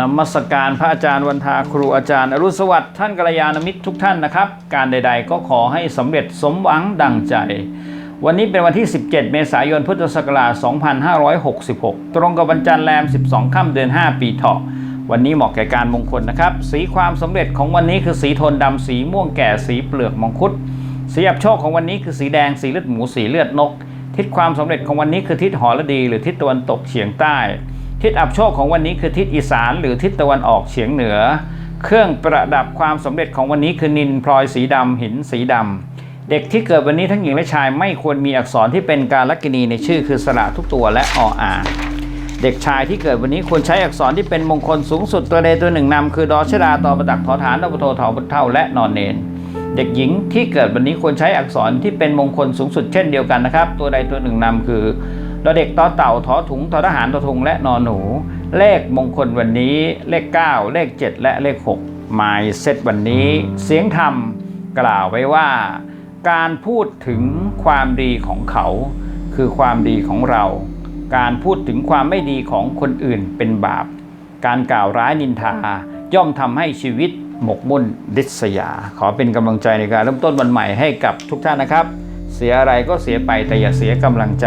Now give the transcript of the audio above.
นมัสการพระอาจารย์วันทาครูอาจารย์อรุณสวัสดิ์ท่านกัลยาณมิตรทุกท่านนะครับ การใดๆก็ขอให้สำเร็จสมหวังดังใจ วันนี้เป็นวันที่ 17 เมษายนพุทธศักราช 2566 ตรงกับวันจันทร์แรม 12 ค่ำเดือน 5 ปีเถาะวันนี้เหมาะแก่การมงคลนะครับ สีความสำเร็จของวันนี้คือสีโทนดำสีม่วงแก่สีเปลือกมังคุดสีอับโชคของวันนี้คือสีแดงสีเลือดหมูสีเลือดนก ทิศความสำเร็จของวันนี้คือทิศหอระดี หรือทิศตะวันตกเฉียงใต้ ทิศอับโชคของวันนี้คือทิศอีสานหรือทิศตะวันออกเฉียงเหนือ เครื่องประดับความสำเร็จของวันนี้คือนินพลอยสีดำหินสีดำเด็กที่เกิดวันนี้ทั้งหญิงและชายไม่ควรมีอักษรที่เป็นการลักษณีในชื่อคือสระทุกตัวและออ่างเด็กชายที่เกิดวันนี้ควรใช้อักษรที่เป็นมงคลสูงสุดตัวใดตัวหนึ่งนำคือดอชดาตอประดักทอฐานตปโททอพุเท่าและนอนเนน เด็กหญิงที่เกิดวันนี้ควรใช้อักษรที่เป็นมงคลสูงสุดเช่นเดียวกันนะครับ ตัวใดตัวหนึ่งนำคือ ดอเด็กตอเต่าทอถุงทอทหารทอทุงและนอนหนู เลขมงคลวันนี้เลข 9 เลข 7 และเลข6หมายเซตวันนี้ เสียงธรรมกล่าวไว้ว่า การพูดถึงความดีของเขา คือความดีของเรา การพูดถึงความไม่ดีของคนอื่นเป็นบาป การกล่าวร้ายนินทา ย่อมทำให้ชีวิตหมกมุ่นดิษยา ขอเป็นกำลังใจในการเริ่มต้นวันใหม่ให้กับทุกท่านนะครับ เสียอะไรก็เสียไปแต่อย่าเสียกำลังใจ